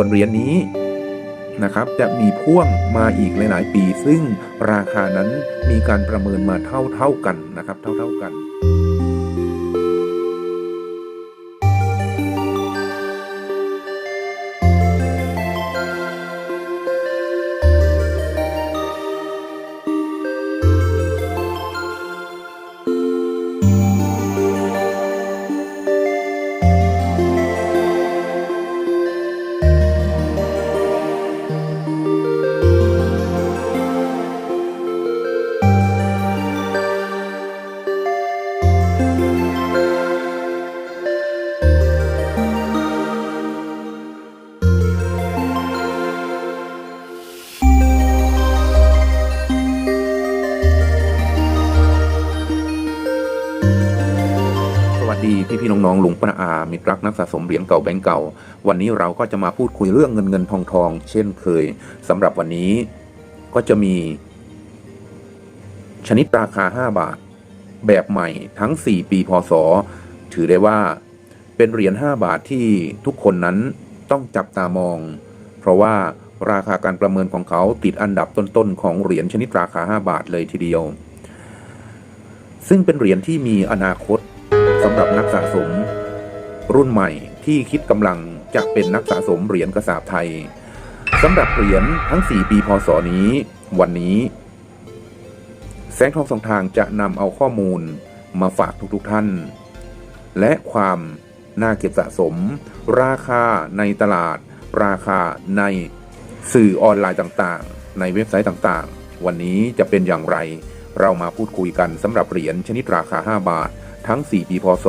ส่วนเหรียญนี้นะครับจะมีพ่วงมาอีกหลาย ๆ ปี ซึ่งราคานั้นมีการประเมินมาเท่า ๆ กันนะครับ เท่า ๆ กัน สวัสดีพี่พี่ๆน้องๆหลุงป้าอามิตรักนักสะสมเหรียญเก่าแบงก์เก่า วันนี้เราก็จะมาพูดคุยเรื่องเงินเงินทองทอง เช่นเคยสำหรับวันนี้ก็จะมี ชนิดราคา 5 บาท แบบใหม่ทั้ง 4 ปีพศ ถือได้ว่าเป็นเหรียญ5บาทที่ทุกคนนั้นต้องจับตามอง เพราะว่าราคาการประเมินของเขาติดอันดับต้นๆของเหรียญชนิดราคา 5 บาทเลยทีเดียว ซึ่งเป็นเหรียญที่มีอนาคต สำหรับนักสะสม รุ่นใหม่ที่คิดกำลังจะเป็นนักสะสมเหรียญกระสาบไทยสำหรับเหรียญทั้ง 4 ปีพศนี้ วันนี้ แสงทองสองทางจะนำเอาข้อมูลมาฝากทุกๆทท่าน และความน่าเก็บสะสม ราคาในตลาด ราคาในสื่อออนไลน์ต่างๆ ในเว็บไซต์ต่างๆ วันนี้จะเป็นอย่างไร เรามาพูดคุยกันสำหรับเหรียญชนิดราคา 5 บาท ทั้ง 4 ปีพศ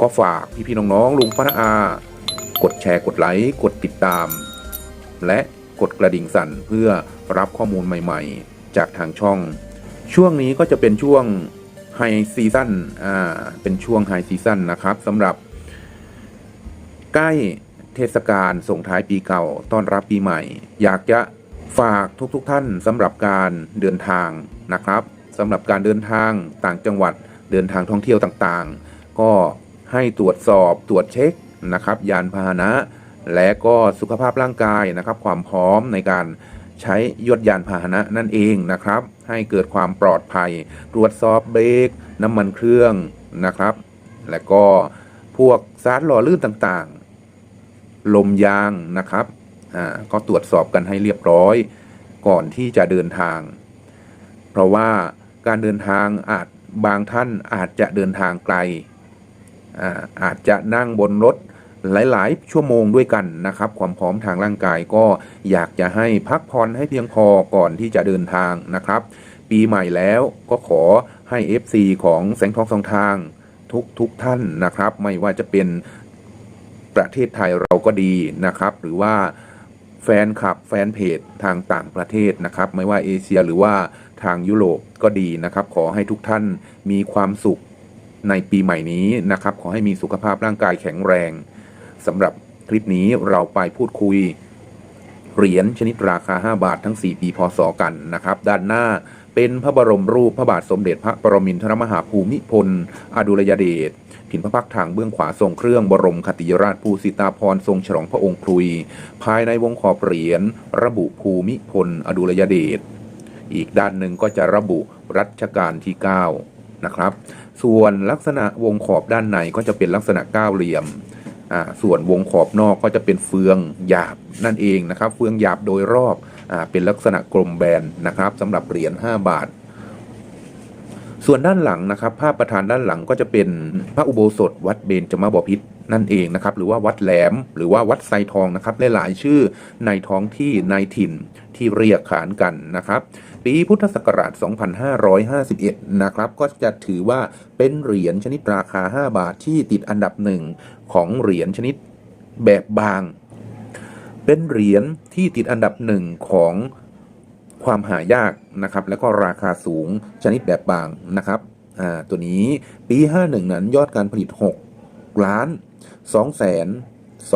ก็ฝากพี่ๆน้องๆลุงป้าน้าอา กดแชร์กดไลค์กดติดตาม และกดกระดิ่งสั่นเพื่อรับข้อมูลใหม่ๆ จากทางช่อง ช่วงนี้ก็จะเป็นช่วงไฮซีซั่นอ่าเป็นช่วงไฮซีซั่นนะครับสำหรับ ใกล้เทศกาลส่งท้ายปีเก่าต้อนรับปีใหม่ อยากจะฝากทุกๆทท่านสำหรับการเดินทางนะครับสำหรับการเดินทางต่างจังหวัด เดินทางท่องเที่ยวต่างๆ ก็ให้ตรวจสอบตรวจเช็คนะครับ ยานพาหนะ และก็สุขภาพร่างกายนะครับ ความพร้อมในการใช้ยวดยานพาหนะนั่นเองนะครับ ให้เกิดความปลอดภัย ตรวจสอบเบรกน้ำมันเครื่องนะครับ และก็พวกสารหล่อลื่นต่างๆ ลมยางนะครับอ่าก็ตรวจสอบกันให้เรียบร้อย ก่อนที่จะเดินทาง เพราะว่าการเดินทางอาจ บางท่านอาจจะเดินทางไกลอาอาจจะนั่งบนรถหลาย ๆ ชั่วโมงด้วยกันนะครับ ความพร้อมทางร่างกายก็อยากจะให้พักผ่อนให้เพียงพอก่อนที่จะเดินทางนะครับ ปีใหม่แล้วก็ขอให้ FC ของแสงทองสองทางทุกทุกท่านนะครับ ไม่ว่าจะเป็นประเทศไทยเราก็ดีนะครับ หรือว่าแฟนคลับแฟนเพจทางต่างประเทศนะครับ ไม่ว่าเอเชียหรือว่า ทางยุโรปก็ดีนะครับ ขอให้ทุกท่านมีความสุขในปีใหม่นี้นะครับ ขอให้มีสุขภาพร่างกายแข็งแรงสำหรับคลิปนี้เราไปพูดคุยเหรียญชนิดราคา 5 บาททั้ง 4 ปีพศกันนะครับ ด้านหน้าเป็นพระบรมรูปพระบาทสมเด็จพระปรมินทรมหาภูมิพล อดุลยเดชผินพระพักทางเบื้องขวาทรงเครื่องบรมคติยราชภูสิตาพรทรงฉลองพระองค์ครุย ภายในวงขอบเหรียญระบุภูมิพล อดุลยเดช อีกด้านหนึ่งก็จะระบุรัชกาลที่ 9 นะครับ ส่วนลักษณะวงขอบด้านในก็จะเป็นลักษณะเก้าเหลี่ยมส่วนวงขอบนอกก็จะเป็นเฟืองหยาบนั่นเองนะครับ เฟืองหยาบโดยรอบอเป็นลักษณะกลมแบนนะครับสำหรับเหรียญ5บาท ส่วนด้านหลังนะครับ ภาพประธานด้านหลังก็จะเป็นพระอุโบสถวัดเบญจมาบพิตรนั่นเองนะครับ หรือว่าวัดแหลม หรือว่าวัดไซทองนะครับหลายๆชื่อในท้องที่ในถิ่นที่เรียกขานกันนะครับ ปีพุทธศักราช 2551 นะครับ ก็จะถือว่าเป็นเหรียญชนิดราคา 5 บาทที่ติดอันดับหนึ่งของเหรียญชนิดแบบบาง เป็นเหรียญที่ติดอันดับหนึ่งของความหายากนะครับ แล้วก็ราคาสูงชนิดแบบบางนะครับอ่าตัวนี้ปี 51 นั้นยอดการผลิต 6 ล้าน2แสน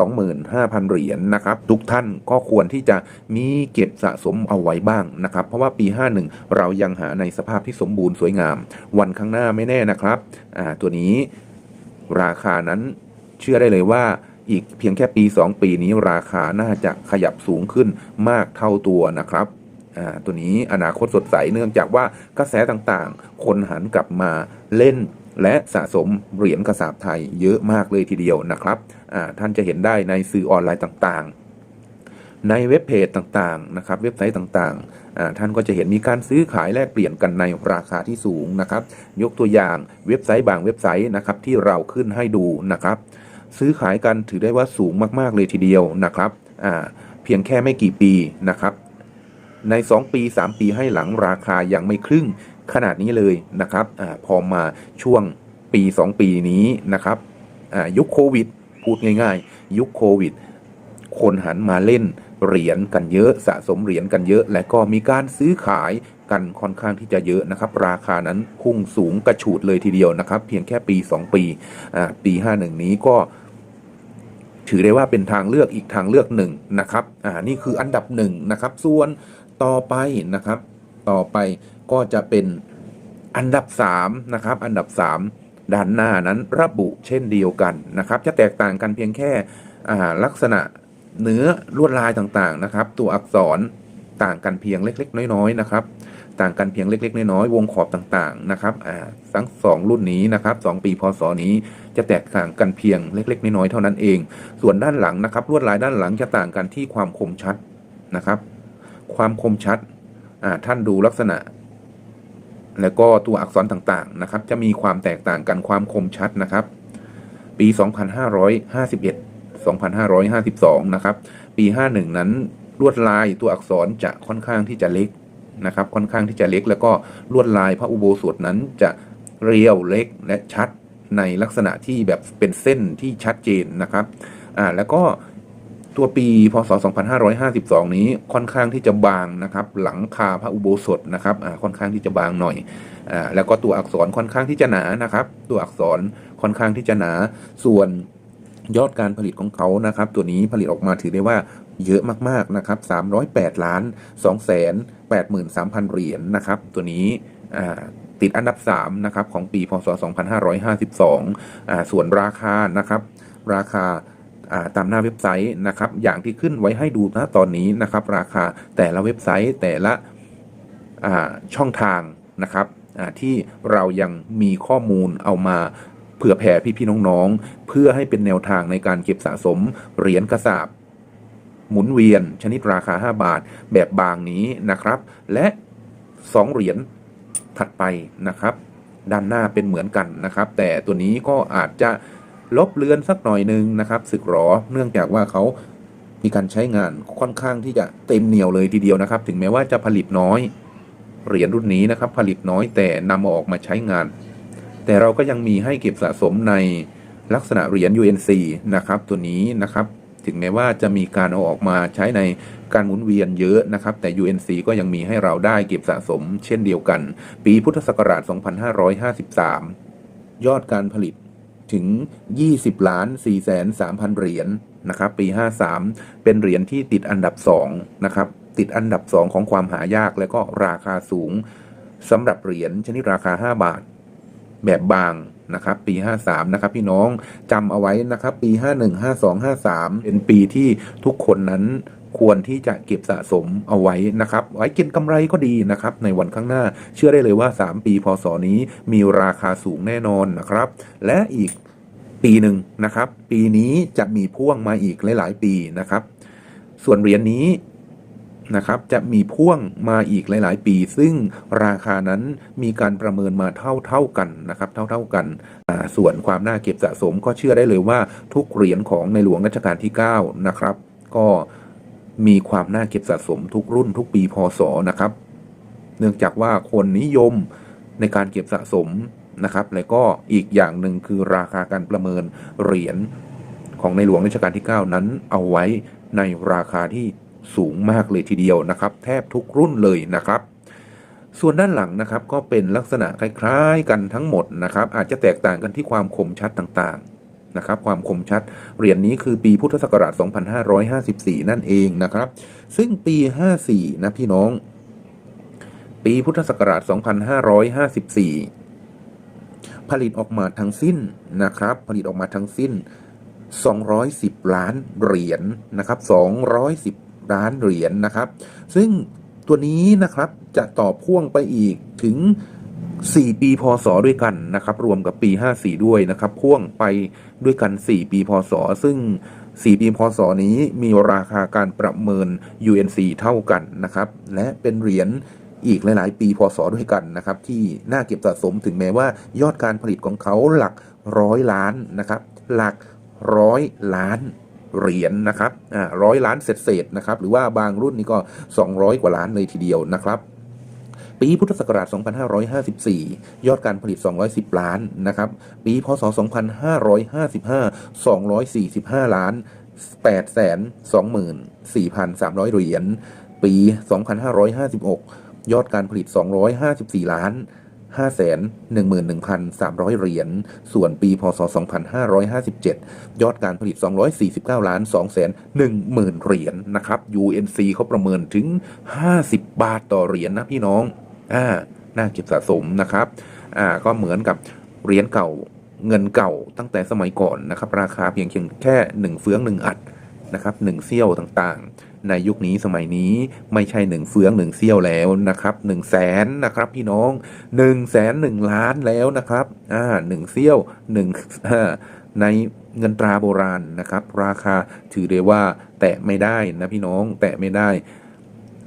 25,000 เหรียญนะครับ ทุกท่านก็ควรที่จะมีเก็บสะสมเอาไว้บ้างนะครับ เพราะว่าปี 51 เรายังหาในสภาพที่สมบูรณ์สวยงาม วันข้างหน้าไม่แน่นะครับอ่าตัวนี้ราคานั้นเชื่อได้เลยว่าอีกเพียงแค่ปี 2 ปีนี้ราคาน่าจะขยับสูงขึ้นมากเท่าตัวนะครับตัวนี้อนาคตสดใสเนื่องจากว่ากระแสต่างๆ คนหันกลับมาเล่น และสะสมเหรียญกระสาบไทยเยอะมากเลยทีเดียวนะครับท่านจะเห็นได้ในสื่อออนไลน์ต่างๆ ในเว็บเพจต่างๆนะครับเว็บไซต์ต่างๆ ท่านก็จะเห็นมีการซื้อขายแลกเปลี่ยนกันในราคาที่สูงนะครับ ยกตัวอย่างเว็บไซต์บางเว็บไซต์นะครับที่เราขึ้นให้ดูนะครับ ซื้อขายกันถือได้ว่าสูงมากๆเลยทีเดียวนะครับเพียงแค่ไม่กี่ปีนะครับใน 2 ปี 3 ปีให้หลังราคายังไม่ครึ่ง ขนาดนี้เลยนะครับอพอมาช่วงปี 2 ปีนี้นะครับยุคโควิด พูดง่าย ๆ ยุคโควิด คนหันมาเล่นเหรียญกันเยอะสะสมเหรียญกันเยอะ และก็มีการซื้อขายกันค่อนข้างที่จะเยอะนะครับ ราคานั้นพุ่งสูงกระฉูดเลยทีเดียวนะครับ เพียงแค่ปี 2 ปีอ่าปี 51 นี้ก็ถือได้ว่าเป็นทางเลือกอีกทางเลือกหนึ่งนะครับ อ่า นี่คืออันดับหนึ่งนะครับ ส่วนต่อไปนะครับ ต่อไป ก็จะเป็นอันดับ3นะครับ อันดับ 3 ด้านหน้านั้นระบุเช่นเดียวกันนะครับ จะแตกต่างกันเพียงแค่ลักษณะเนื้อลวดลายต่างๆนะครับ ตัวอักษรต่างกันเพียงเล็ก ๆ น้อยๆนะครับ ต่างกันเพียงเล็ก ๆ น้อยๆวงขอบต่างๆนะครับอ่าทั้งสองรุ่นนี้นะครับสองปีพศนี้จะแตกต่างกันเพียงเล็ก ๆ น้อยๆเท่านั้นเอง ส่วนด้านหลังนะครับ ลวดลายด้านหลังจะต่างกันที่ความคมชัดนะครับ ความคมชัดอ่าท่านดูลักษณะ แล้วก็ตัวอักษรต่างๆนะครับ จะมีความแตกต่างกันความคมชัดนะครับ ปี 2551 2552 นะครับ ปี 51 นั้นลวดลายตัวอักษรจะค่อนข้างที่จะเล็กนะครับ ค่อนข้างที่จะเล็ก แล้วก็ลวดลายพระอุโบสถนั้นจะเรียวเล็กและชัดในลักษณะที่แบบเป็นเส้นที่ชัดเจนนะครับ อ่า แล้วก็ ตัวปีพศ 2552 นี้ค่อนข้างที่จะบางนะครับ หลังคาพระอุโบสถนะครับค่อนข้างที่จะบางหน่อยอแล้วก็ตัวอักษรค่อนข้างที่จะหนานะครับ ตัวอักษรค่อนข้างที่จะหนา ส่วนยอดการผลิตของเขานะครับ ตัวนี้ผลิตออกมาถือได้ว่าเยอะมากๆนะครับ 308 ล้าน2แสน83,000 เหรียญนะครับ ตัวนี้ติดอันดับ 3 นะครับ ของปีพศ 2552อ่าส่วนราคานะครับ ราคา ตามหน้าเว็บไซต์นะครับ อย่างที่ขึ้นไว้ให้ดูนะตอนนี้นะครับ ราคาแต่ละเว็บไซต์แต่ละช่องทางนะครับที่เรายังมีข้อมูลเอามาเผื่อแผ่พี่ๆน้องๆ เพื่อให้เป็นแนวทางในการเก็บสะสมเหรียญกระสาบหมุนเวียน ชนิดราคา 5 บาทแบบบางนี้นะครับ และ 2 เหรียญถัดไปนะครับ ด้านหน้าเป็นเหมือนกันนะครับ แต่ตัวนี้ก็อาจจะ ลบเลือนสักหน่อยหนึ่งนะครับสึกหรอเนื่องจากว่าเขามีการใช้งานค่อนข้างที่จะเต็มเหนียวเลยทีเดียวนะครับ ถึงแม้ว่าจะผลิตน้อยเหรียญรุ่นนี้นะครับ ผลิตน้อยแต่นำมาออกมาใช้งาน แต่เราก็ยังมีให้เก็บสะสมในลักษณะเหรียญ UNC นะครับ ตัวนี้นะครับ ถึงแม้ว่าจะมีการเอาออกมาใช้ในการหมุนเวียนเยอะนะครับ แต่ UNC ก็ยังมีให้เราได้เก็บสะสม เช่นเดียวกัน ปีพุทธศักราช 2553 ยอดการผลิต ถึง 20ล้าน4แสน3,000 เหรียญนะครับ ปี 53 เป็นเหรียญที่ติดอันดับ2นะครับ ติดอันดับ 2 ของความหายากและก็ราคาสูงสำหรับเหรียญชนิดราคา 5 บาท แบบบางนะครับ ปี 53 นะครับ พี่น้องจำเอาไว้นะครับ ปี 51 52 53 เป็นปีที่ทุกคนนั้น ควรที่จะเก็บสะสมเอาไว้นะครับไว้กินกำไรก็ดีนะครับในวันข้างหน้าเชื่อได้เลยว่า 3 ปีพศนี้มีราคาสูงแน่นอนนะครับ และอีกปีหนึ่งนะครับ ปีนี้จะมีพ่วงมาอีกหลาย ๆ ปีนะครับ ส่วนเหรียญนี้นะครับจะมีพ่วงมาอีกหลาย ๆ ปี ซึ่งราคานั้นมีการประเมินมาเท่าเท่าๆกันนะครับเท่าเท่า ๆ กันส่วนความน่าเก็บสะสมก็เชื่อได้เลยว่าทุกเหรียญของในหลวงรัชกาลที่ 9 นะครับ ก็ มีความน่าเก็บสะสมทุกรุ่นทุกปีพศนะครับ เนื่องจากว่าคนนิยมในการเก็บสะสมนะครับ และก็อีกอย่างหนึ่งคือราคาการประเมินเหรียญของในหลวงรัชกาลที่ 9 นั้นเอาไว้ในราคาที่สูงมากเลยทีเดียวนะครับ แทบทุกรุ่นเลยนะครับ ส่วนด้านหลังนะครับก็เป็นลักษณะคล้ายๆ กันทั้งหมดนะครับ อาจจะแตกต่างกันที่ความคมชัดต่างๆ นะครับความคมชัดเหรียญนนี้คือปีพุทธศักราช 2554 นั่นเองนะครับ ซึ่งปี 54 นะพี่น้อง ปีพุทธศักราช 2554 ผลิตออกมาทั้งสิ้นนะครับ ผลิตออกมาทั้งสิ้น 210 ล้านเหรียญนะครับ 210 ล้านเหรียญนะครับ ซึ่งตัวนี้นะครับจะต่อพ่วงไปอีกถึง 4 ปีพศด้วยกันนะครับ รวมกับปี 54 ด้วยนะครับ พ่วงไปด้วยกัน 4 ปีพศ ซึ่ง 4 ปีพศนี้มีราคาการประเมิน UNC เท่ากันนะครับ และเป็นเหรียญอีกหลาย ๆ ปีพศด้วยกันนะครับ ที่น่าเก็บสะสมถึงแม้ว่ายอดการผลิตของเขาหลักร้อยล้านนะครับ หลักร้อยล้านเหรียญนะครับอ่าร้อยล้านเศษๆนะครับ หรือว่าบางรุ่นนี่ก็ 200 กว่าล้านเลยทีเดียวนะครับ ปีพุทธศักราช 2554 ยอดการผลิต 210 ล้านนะครับ ปีพศ 2555 245 ล้าน 8 2 4 3 0 0 เหรียญ ปี 2556 ยอดการผลิต 254 ล้าน511,300 เหรียญ ส่วนปี พศ 2557 ยอดการผลิต 249 ล้าน 210,000 เหรียญนะครับ UNC เขาประเมินถึง 50 บาทต่อเหรียญนะพี่น้อง อ่าน่าเก็บสะสมนะครับอ่าก็เหมือนกับเหรียญเก่าเงินเก่าตั้งแต่สมัยก่อนนะครับ ราคาเพียงเพียงแค่หนึ่งเฟืองหนึ่งอัดนะครับหนึ่งเซี่ยวต่างๆ ในยุคนี้สมัยนี้ไม่ใช่หนึ่งเฟืองหนึ่งเซี่ยวแล้วนะครับหนึ่งแสนนะครับพี่น้องหนึ่งแสนหนึ่งล้านแล้วนะครับอ่าหนึ่งเซี่ยวหนึ่งในเงินตราโบราณนะครับ ราคาถือได้ว่าแตะไม่ได้นะพี่น้องแตะไม่ได้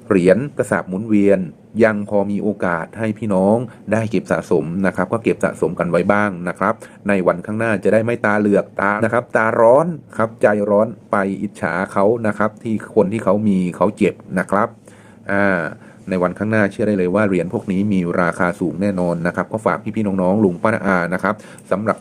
เหรียญกระสาบหมุนเวียน ยังพอมีโอกาสให้พี่น้องได้เก็บสะสมนะครับ ก็เก็บสะสมกันไว้บ้างนะครับ ในวันข้างหน้าจะได้ไม่ตาเหลือกตานะครับ ตาร้อนครับใจร้อนไปอิจฉาเขานะครับ ที่คนที่เขามีเขาเจ็บนะครับอ่าในวันข้างหน้าเชื่อได้เลยว่าเหรียญพวกนี้มีราคาสูงแน่นอนนะครับ ก็ฝากพี่ๆน้องๆลุงป้าน้าอานะครับสำหรับ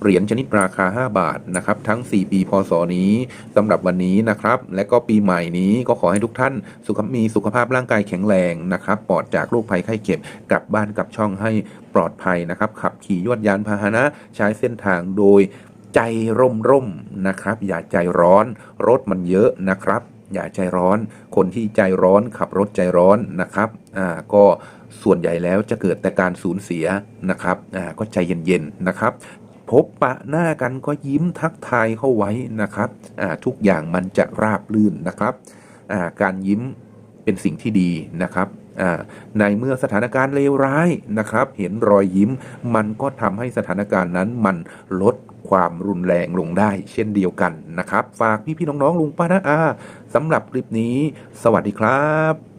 เหรียญชนิดราคา 5 บาทนะครับทั้ง 4 ปีพศนี้สำหรับวันนี้นะครับ และก็ปีใหม่นี้ก็ขอให้ทุกท่านสุขมีสุขภาพร่างกายแข็งแรงนะครับปลอดจากโรคภัยไข้เจ็บกลับบ้านกลับช่องให้ปลอดภัยนะครับ ขับขี่ยวดยานพาหนะใช้เส้นทางโดยใจร่มร่มนะครับ อย่าใจร้อน รถมันเยอะนะครับ อย่าใจร้อน คนที่ใจร้อนขับรถใจร้อนนะครับอ่าก็ส่วนใหญ่แล้วจะเกิดแต่การสูญเสียนะครับอ่าก็ใจเย็นๆนะครับ พบปะหน้ากันก็ยิ้มทักทายเข้าไว้นะครับทุกอย่างมันจะราบลื่นนะครับการยิ้มเป็นสิ่งที่ดีนะครับในเมื่อสถานการณ์เลวร้ายนะครับ เห็นรอยยิ้ม มันก็ทำให้สถานการณ์นั้นมันลดความรุนแรงลงได้ เช่นเดียวกันนะครับ ฝากพี่ๆน้องๆลุงป้าน้าอาสำหรับคลิปนี้ สวัสดีครับ